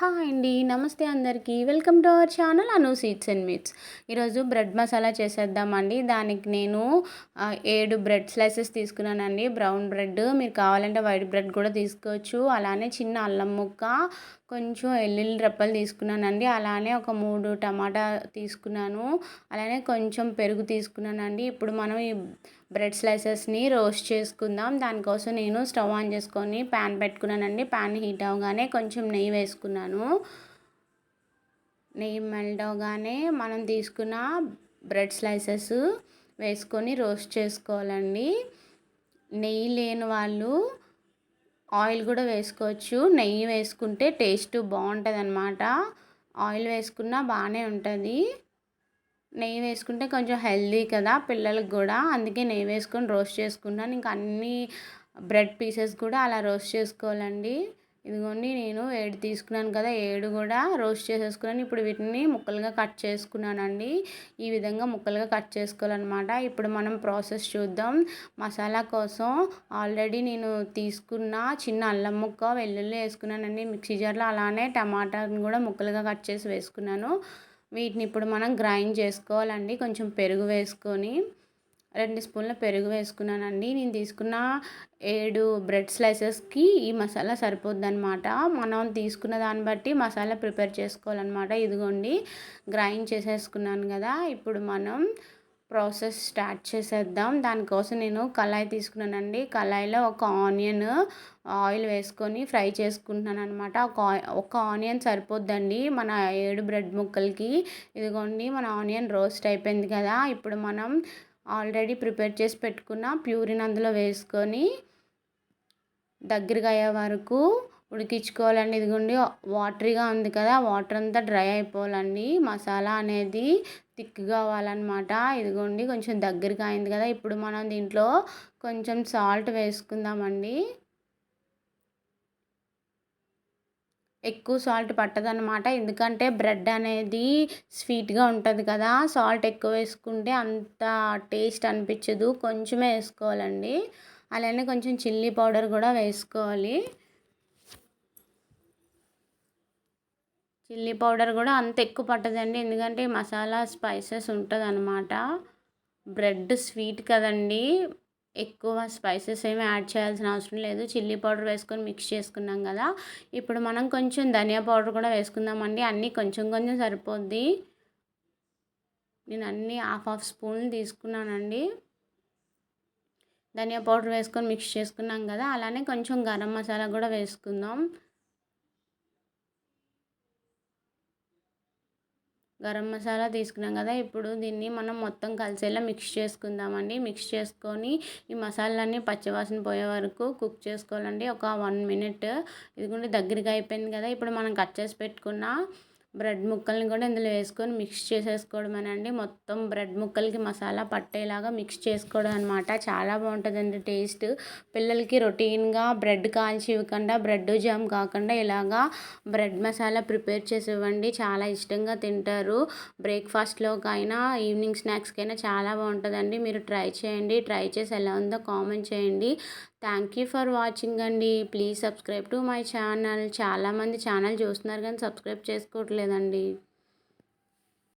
Hi అండి నమస్తే అందరికీ. Welcome to our channel Anu seeds and meats. ఈరోజు బ్రెడ్ మసాలా చేసేద్దామండి. దానికి నేను ఏడు బ్రెడ్ స్లైసెస్ తీసుకున్నానండి. బ్రౌన్ బ్రెడ్ మీరు కావాలంటే వైట్ బ్రెడ్ కూడా తీసుకోవచ్చు. అలానే చిన్న అల్లం ముక్క కొంచెం ఎల్లుల్లి రెప్పలు తీసుకున్నానండి. అలానే ఒక మూడు టమాటా తీసుకున్నాను. అలానే కొంచెం పెరుగు తీసుకున్నానండి. ఇప్పుడు మనం ఈ బ్రెడ్ స్లైసెస్ని రోస్ట్ చేసుకుందాం. దానికోసం నేను స్టవ్ ఆన్ చేసుకొని ప్యాన్ పెట్టుకున్నానండి. ప్యాన్ హీట్ అవగానే కొంచెం నెయ్యి వేసుకున్నాను. నెయ్యి మెల్ట్ అవగానే మనం తీసుకున్న బ్రెడ్ స్లైసెస్ వేసుకొని రోస్ట్ చేసుకోవాలండి. నెయ్యి లేని వాళ్ళు ఆయిల్ కూడా వేసుకోవచ్చు. నెయ్యి వేసుకుంటే టేస్ట్ బాగుంటుంది అన్నమాట ఆయిల్ వేసుకున్నా బాగానే ఉంటుంది. నెయ్యి వేసుకుంటే కొంచెం హెల్దీ కదా పిల్లలకు కూడా. అందుకే నెయ్యి వేసుకొని రోస్ట్ చేసుకున్నాను ఇంకా అన్ని బ్రెడ్ పీసెస్ కూడా అలా రోస్ట్ చేసుకోవాలండి. ఇదిగోండి నేను ఏడు తీసుకున్నాను కదా ఏడు కూడా రోస్ట్ చేసేసుకున్నాను. ఇప్పుడు వీటిని ముక్కలుగా కట్ చేసుకున్నానండి. ఈ విధంగా ముక్కలుగా కట్ చేసుకోవాలన్నమాట. ఇప్పుడు మనం ప్రాసెస్ చూద్దాం. మసాలా కోసం ఆల్రెడీ నేను తీసుకున్న చిన్న అల్లం ముక్క వెల్లుల్లి వేసుకున్నానండి. మిక్సీ జార్లో అలానే టమాటాని కూడా ముక్కలుగా కట్ చేసి వేసుకున్నాను. వీటిని ఇప్పుడు మనం గ్రైండ్ చేసుకోవాలండి. కొంచెం పెరుగు వేసుకొని రెండు స్పూన్ల పెరుగు వేసుకున్నానండి. నేను తీసుకున్న ఏడు బ్రెడ్ స్లైసెస్కి ఈ మసాలా సరిపోద్ది అనమాట మనం తీసుకున్న దాన్ని బట్టి మసాలా ప్రిపేర్ చేసుకోవాలన్నమాట. ఇదిగోండి గ్రైండ్ చేసేసుకున్నాను కదా. ఇప్పుడు మనం ప్రాసెస్ స్టార్ట్ చేసేద్దాం. దానికోసం నేను కళాయి తీసుకున్నానండి. కళాయిలో ఒక ఆనియన్ ఆయిల్ వేసుకొని ఫ్రై చేసుకుంటున్నాను అనమాట ఒక ఒక ఆనియన్ సరిపోద్దండి. మన ఏడు బ్రెడ్ ముక్కలకి. ఇదిగోండి మన ఆనియన్ రోస్ట్ అయిపోయింది కదా. ఇప్పుడు మనం ఆల్రెడీ ప్రిపేర్ చేసి పెట్టుకున్న ప్యూరిన్ అందులో వేసుకొని దగ్గరగా అయ్యే వరకు ఉడికించుకోవాలండి. ఇదిగోండి వాటరీగా ఉంది కదా వాటర్ అంతా డ్రై అయిపోవాలండి. మసాలా అనేది థిక్ కావాలన్నమాట. ఇదిగోండి కొంచెం దగ్గరగా అయింది కదా ఇప్పుడు మనం దీంట్లో కొంచెం సాల్ట్ వేసుకుందామండి. ఎక్కువ సాల్ట్ పట్టదనమాట ఎందుకంటే బ్రెడ్ అనేది స్వీట్గా ఉంటుంది కదా సాల్ట్ ఎక్కువ వేసుకుంటే అంత టేస్ట్ అనిపించదు. కొంచెమే వేసుకోవాలండి. అలానే కొంచెం చిల్లీ పౌడర్ కూడా వేసుకోవాలి. చిల్లీ పౌడర్ కూడా అంత ఎక్కువ పట్టదండి. ఎందుకంటే మసాలా స్పైసెస్ ఉంటుంది అనమాట బ్రెడ్ స్వీట్ కదండి. ఎక్కువ స్పైసెస్ ఏమి యాడ్ చేయాల్సిన అవసరం లేదు. చిల్లీ పౌడర్ వేసుకొని మిక్స్ చేసుకున్నాం కదా. ఇప్పుడు మనం కొంచెం ధనియా పౌడర్ కూడా వేసుకుందామండి. అన్నీ కొంచెం కొంచెం సరిపోద్ది. నేను అన్నీ హాఫ్ హాఫ్ స్పూన్లు తీసుకున్నానండి. ధనియా పౌడర్ వేసుకొని మిక్స్ చేసుకున్నాం కదా. అలానే కొంచెం గరం మసాలా కూడా వేసుకుందాం. గరం మసాలా తీసుకున్నాం కదా ఇప్పుడు దీన్ని మనం మొత్తం కలిసేలా మిక్స్ చేసుకుందామండి. మిక్స్ చేసుకొని ఈ మసాలాన్ని పచ్చివాసన పోయే వరకు కుక్ చేసుకోవాలండి. ఒక వన్ మినిట్ ఇదిగోండి దగ్గరగా అయిపోయింది కదా ఇప్పుడు మనం కట్ చేసి పెట్టుకున్న బ్రెడ్ ముక్కల్ని కూడా ఇందులో వేసుకొని మిక్స్ చేసేసుకోవడమేనండి. మొత్తం బ్రెడ్ ముక్కలకి మసాలా పట్టేలాగా మిక్స్ చేసుకోవడం అనమాట చాలా బాగుంటుందండి టేస్ట్. పిల్లలకి రొటీన్గా బ్రెడ్ కాల్చి ఇవ్వకుండా బ్రెడ్ జామ్ కాకుండా ఇలాగా బ్రెడ్ మసాలా ప్రిపేర్ చేసి ఇవ్వండి చాలా ఇష్టంగా తింటారు. బ్రేక్ఫాస్ట్లోకైనా ఈవినింగ్ స్నాక్స్కైనా చాలా బాగుంటుందండి. మీరు ట్రై చేయండి. ట్రై చేసి ఎలా ఉందో కామెంట్ చేయండి. థ్యాంక్ యూ ఫర్ వాచింగ్ అండి. Please subscribe to my channel. చాలామంది ఛానల్ చూస్తున్నారు కానీ సబ్స్క్రైబ్ చేసుకోవట్లేదండి.